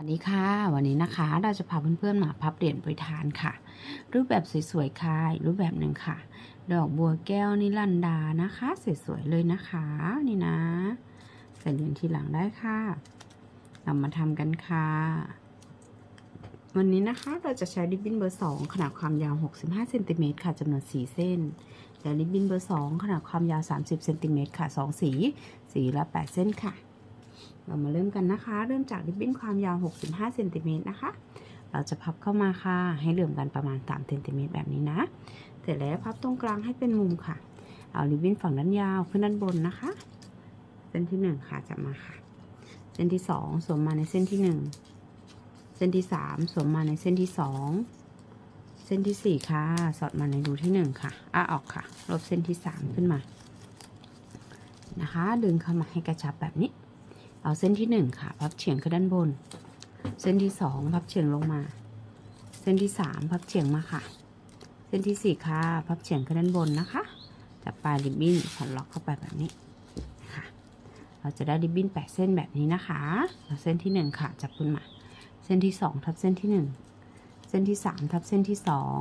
สวัสดีค่ะ วันนี้นะคะเราจะพาเพื่อนๆมาพับเหรียญปรยทานค่ะ รูปแบบสวยๆค่ะรูปแบบหนึ่งค่ะ ดอกบัวแก้วนิรันดานะคะ สวยๆเลยนะคะ นี่นะใส่เหรียญทีหลังได้ค่ะเรามาทำกันค่ะ วันนี้นะคะเราจะใช้ริบบิ้นเบอร์2ขนาดความยาว 65เซนติเมตรค่ะจำนวน 4 เส้นและริบบิ้นเบอร์2ขนาดความยาว 30เซนติเมตรค่ะ 2 สี สีละ 8 เส้นค่ะ เรามาเริ่มกันนะคะ เริ่มจากริบบิ้นความยาว 65เซนติเมตรนะคะ เราจะพับเข้ามาค่ะ ให้เหลื่อมกันประมาณ3เซนติเมตรแบบนี้นะ เสร็จแล้วพับตรงกลางให้เป็นมุมค่ะ เอาริบบิ้นฝั่งด้านยาวขึ้นด้านบนนะคะ เส้นที่ 1 ค่ะจับมาค่ะ เส้นที่ 2 สวมมาในเส้นที่ 1 เส้นที่ 3 สวมมาในเส้นที่ 2 เส้นที่ 4 ค่ะ สอดมาในรูที่ 1 ค่ะ อ้าออกค่ะ ลบเส้นที่ 3 ขึ้นมา นะคะ ดึงเข้ามาให้กระชับแบบนี้ เอาเส้นที่หนึ่งค่ะ พับเฉียงขึ้นด้านบน เส้นที่สองพับเฉียงลงมา เส้นที่สามพับเฉียงมาค่ะ เส้นที่สี่ค่ะ พับเฉียงขึ้นด้านบนนะคะ จับปลายริบบิ้นผ่อนล็อกเข้าไปแบบนี้ค่ะ เราจะได้ริบบิ้นแปดเส้นแบบนี้นะคะเอาเส้นที่หนึ่งค่ะ จับขึ้นมา เส้นที่สองทับเส้นที่หนึ่งเส้นที่สามทับเส้นที่สอง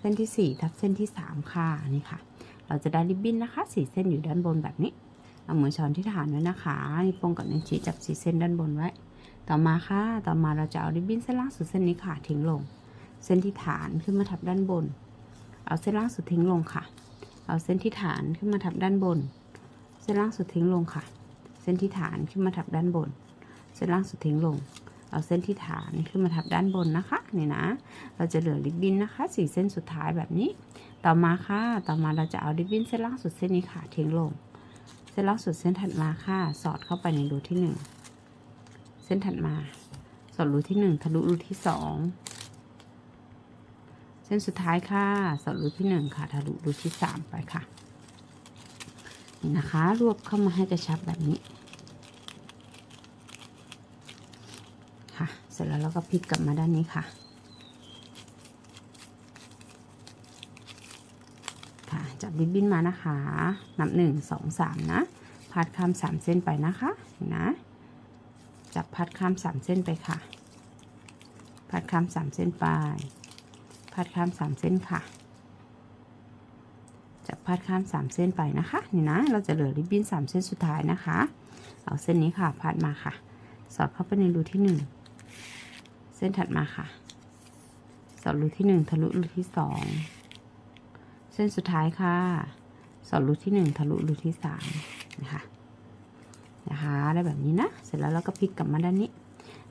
เส้นที่สี่ทับเส้นที่สามค่ะ นี่ค่ะ เราจะได้ริบบิ้นนะคะสี่เส้นอยู่ด้านบนแบบนี้ เอามือช้อนที่ฐานไว้นะคะนิ้วโป้งกับนิ้วชี้จับสีเส้นด้านบนไว้ ต่อมาค่ะ ต่อมาเราจะเอาริบบิ้นเส้นล่างสุดเส้นนี้ค่ะทิ้งลง เส้นที่ฐานขึ้นมาทับด้านบน เอาเส้นล่างสุดทิ้งลงค่ะ เอาเส้นที่ฐานขึ้นมาทับด้านบน เส้นล่างสุดทิ้งลงค่ะ เส้นที่ฐานขึ้นมาทับด้านบน เส้นล่างสุดทิ้งลงเอาเส้นที่ฐานขึ้นมาทับด้านบนนะคะนี่นะ เราจะเหลือริบบิ้นนะคะสี่เส้นสุดท้ายแบบนี้ ต่อมาค่ะ ต่อมาเราจะเอาริบบิ้นเส้นล่างสุดเส้นนี้ค่ะทิ้งลง นล่างสุดเส้นถัดมาค่ะ สอดเข้าไปในรูที่หนึ่งเส้นถัดมา สอดรูที่หนึ่งทะลุรูที่สองเส้นสุดท้ายค่ะ สอดรูที่หนึ่งค่ะ ทะลุรูที่สามไปค่ะนี่นะคะ รวบเข้ามาให้กระชับแบบนี้ค่ะ เสร็จแล้วเราก็พลิกกลับมาด้านนี้ค่ะ ค่ะ จับริบบิ้นมานะคะ นับหนึ่งสองสามนะ พัดข้ามสามเส้นไปนะคะเห็นนะจับพัดข้ามสามเส้นไปค่ะ พัดข้ามสามเส้นไป พัดข้ามสามเส้นค่ะ จับพัดข้ามสามเส้นไปนะคะนี่นะ เราจะเหลือริบบิ้นสามเส้นสุดท้ายนะคะ เอาเส้นนี้ค่ะ พัดมาค่ะ สอดเข้าไปในรูที่หนึ่งเส้นถัดมาค่ะ สอดรูที่หนึ่งทะลุรูที่สอง เส้นสุดท้ายค่ะ สอดรูที่หนึ่งทะลุรูที่สามนะคะนะคะได้แบบนี้นะ เสร็จแล้วเราก็พลิกกลับมาด้านนี้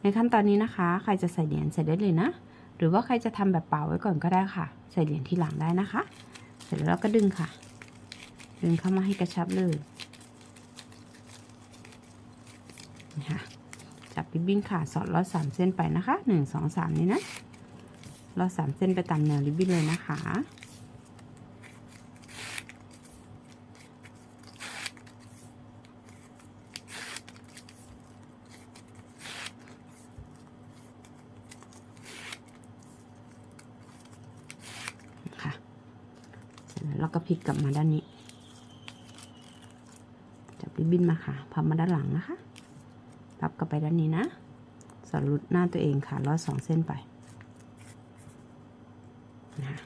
ในขั้นตอนนี้นะคะ ใครจะใส่เหรียญใส่ได้เลยนะ หรือว่าใครจะทำแบบเป่าไว้ก่อนก็ได้ค่ะ ใส่เหรียญที่หลังได้นะคะ เสร็จแล้วเราก็ดึงค่ะ ดึงเข้ามาให้กระชับเลยนะคะจับริบบิ้นค่ะสอดลอดสามเส้นไปนะคะหนึ่งสองสามนี้นะลอดสามเส้นไปตามแนวริบบิ้นเลยนะคะ แล้วเราก็พลิกกลับมาด้านนี้ จับริบบิ้นมาค่ะพับมาด้านหลังนะคะพับกลับไปด้านนี้นะสรุดหน้าตัวเองค่ะลอดสองเส้นไปนะคะ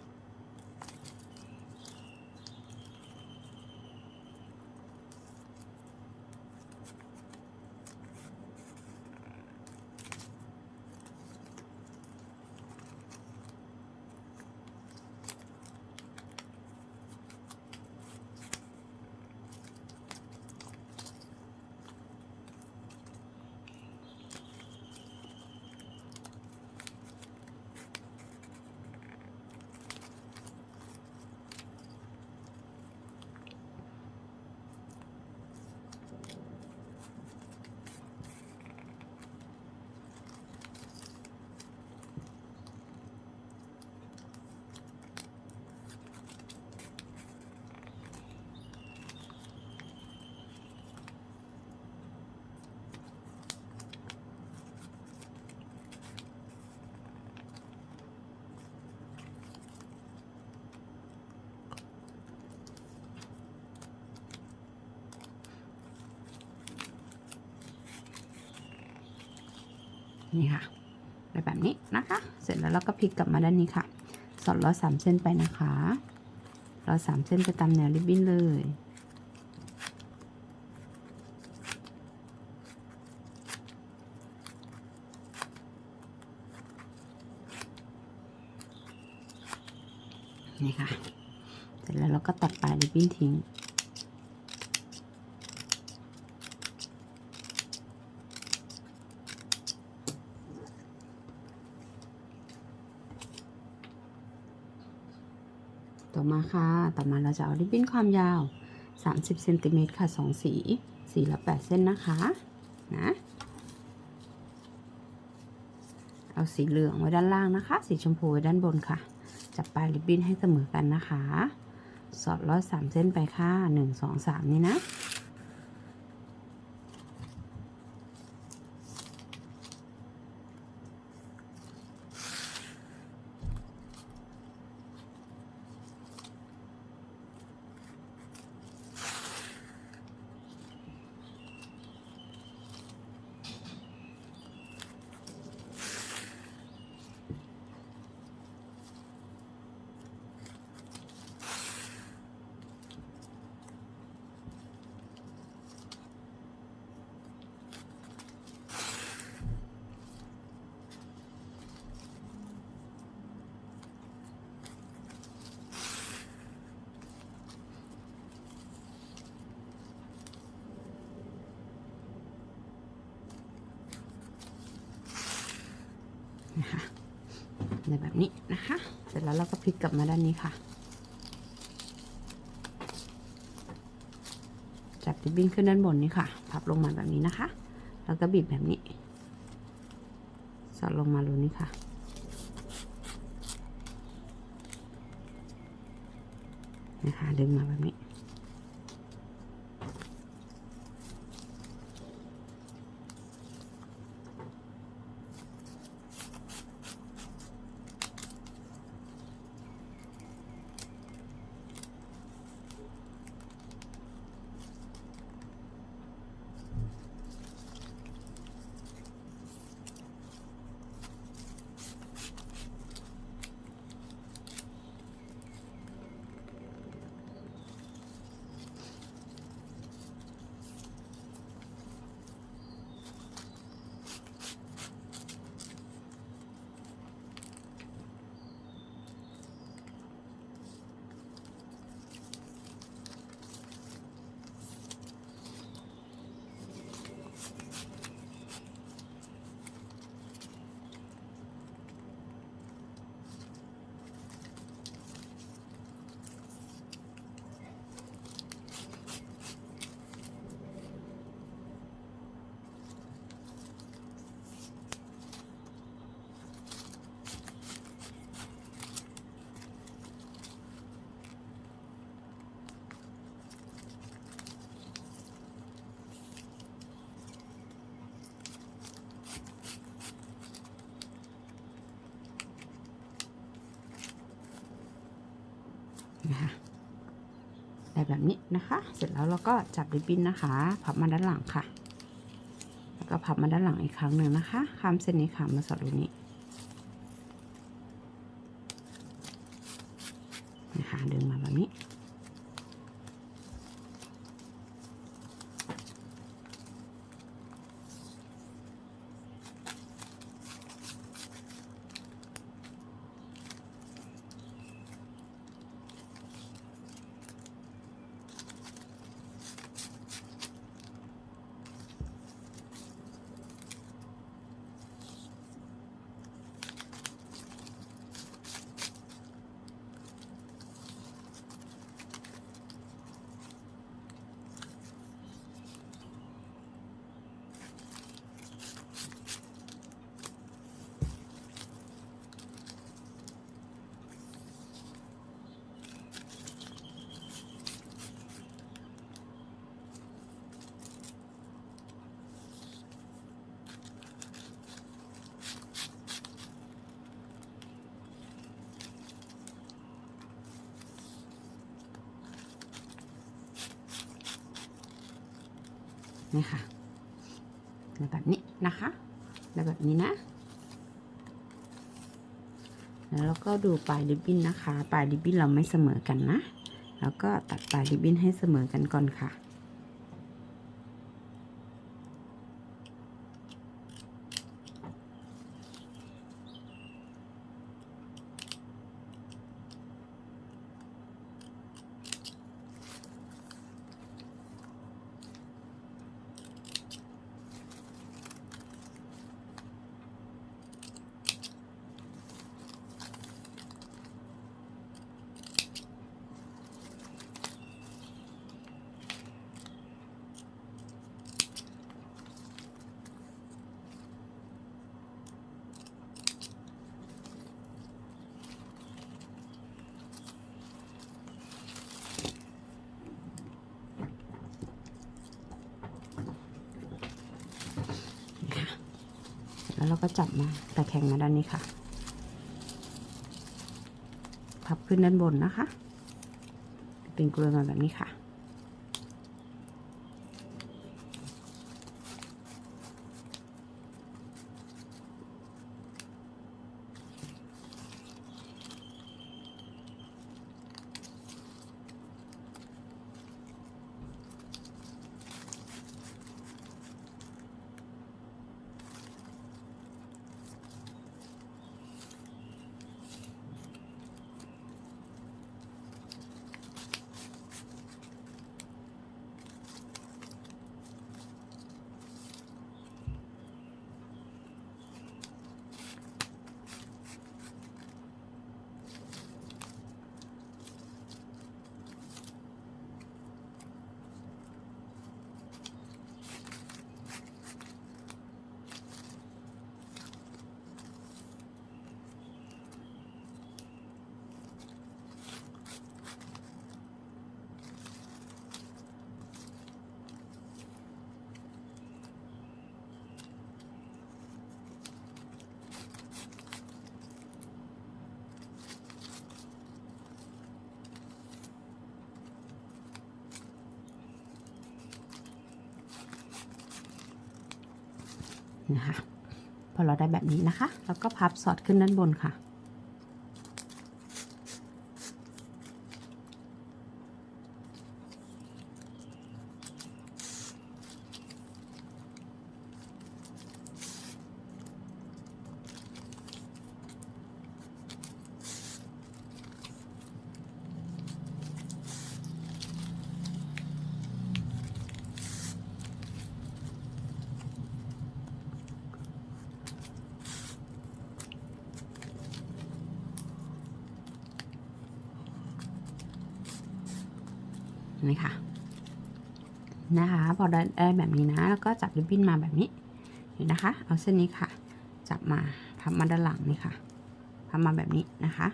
นี่ค่ะได้แบบนี้นะคะ เสร็จแล้วเราก็พลิกกลับมาด้านนี้ค่ะ สอดร้อยสามเส้นไปนะคะร้อยสามเส้นไปตามแนวริบบิ้นเลยนี่ค่ะ เสร็จแล้วเราก็ตัดปลายริบบิ้นทิ้ง ต่อมาค่ะต่อมาเราจะเอาริบบิ้นความยาว 30เซนติเมตรค่ะ 2 สี สีละ 8 เส้นนะคะ นะ เอาสีเหลืองไว้ด้านล่างนะคะ สีชมพูไว้ด้านบนค่ะ จับปลายริบบิ้นให้เสมอกันนะคะ สอดร้อยสามเส้นไปค่ะ 1 2 3 นี่นะ นะคะในแบบนี้นะคะ เสร็จแล้วเราก็พลิกกลับมาด้านนี้ค่ะ จับริบบิ้นขึ้นด้านบนนี้ค่ะ พับลงมาแบบนี้นะคะ แล้วก็บีบแบบนี้สอดลงมารูนี้ค่ะ นะคะดึงมาแบบนี้ นะคะได้แบบนี้นะคะ เสร็จแล้วเราก็จับริบบิ้นนะคะ พับมาด้านหลังค่ะ แล้วก็พับมาด้านหลังอีกครั้งหนึ่งนะคะ ข้ามเส้นนี้ค่ะมาสอดรูนี้นะคะดึงมาแบบ นี้นี่ค่ะแบบนี้นะคะ แล้วแบบนี้นะแล้วเราก็ดูปลายริบบิ้นนะคะ ปลายริบบิ้นเราไม่เสมอกันนะ แล้วก็ตัดปลายริบบิ้นให้เสมอกันก่อนค่ะ แล้วเราก็จับมาตะแคงมาด้านนี้ค่ะ พับขึ้นด้านบนนะคะ เป็นกลวยมาแบบนี้ค่ะ นะคะพอเราได้แบบนี้นะคะ แล้วก็พับสอดขึ้นด้านบนค่ะ นี่ค่ะนะคะพอได้แบบนี้นะแล้วก็จับริบบิ้นมาแบบนี้เห็นนะคะ เอาเส้นนี้ค่ะ จับมาพับมาด้านหลังนี่ค่ะพับมาแบบนี้นะคะ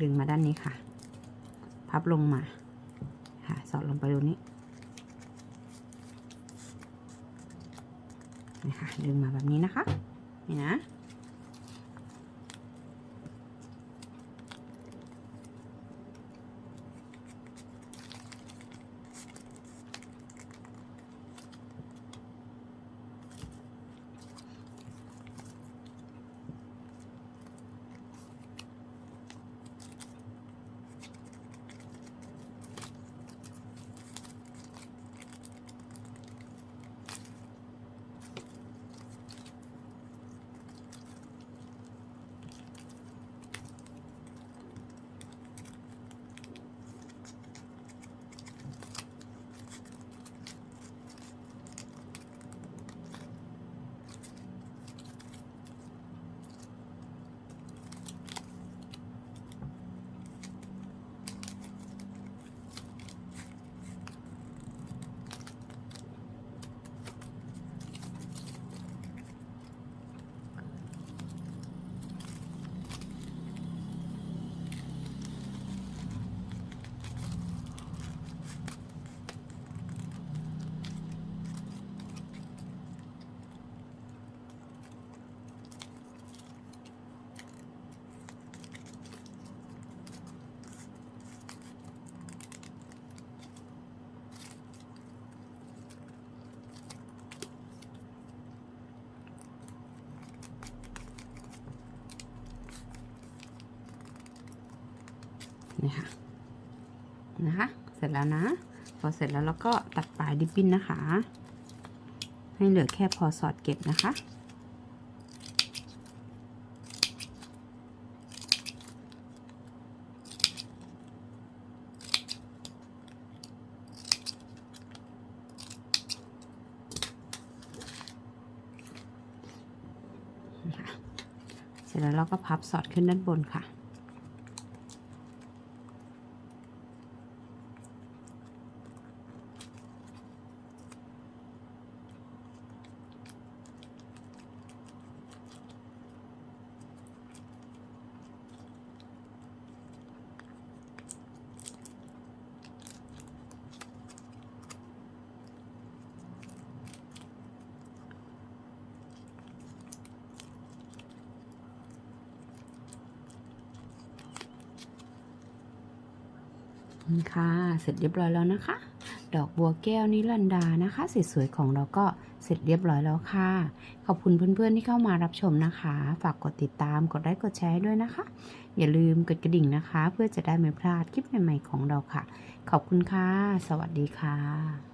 ดึงมาด้านนี้ค่ะ พับลงมาค่ะสอดลงไปตรงนี้นี่ค่ะดึงมาแบบนี้นะคะนี่นะ นี่ค่ะนะคะ เสร็จแล้วนะพอเสร็จแล้วเราก็ตัดปลายดิบบิ้นนะคะ ให้เหลือแค่พอสอดเก็บนะคะนะคะเสร็จแล้วเราก็พับสอดขึ้นด้านบนค่ะ นี่ ค่ะ เสร็จเรียบร้อยแล้วนะคะ ดอกบัวแก้วนิรันดานะคะสวยๆของเราก็เสร็จเรียบร้อยแล้วค่ะ ขอบคุณเพื่อนๆที่เข้ามารับชมนะคะ ฝากกดติดตาม กดไลค์ กดแชร์ด้วยนะคะ อย่าลืมกดกระดิ่งนะคะ เพื่อจะได้ไม่พลาดคลิปใหม่ๆของเราค่ะ ขอบคุณค่ะ สวัสดีค่ะ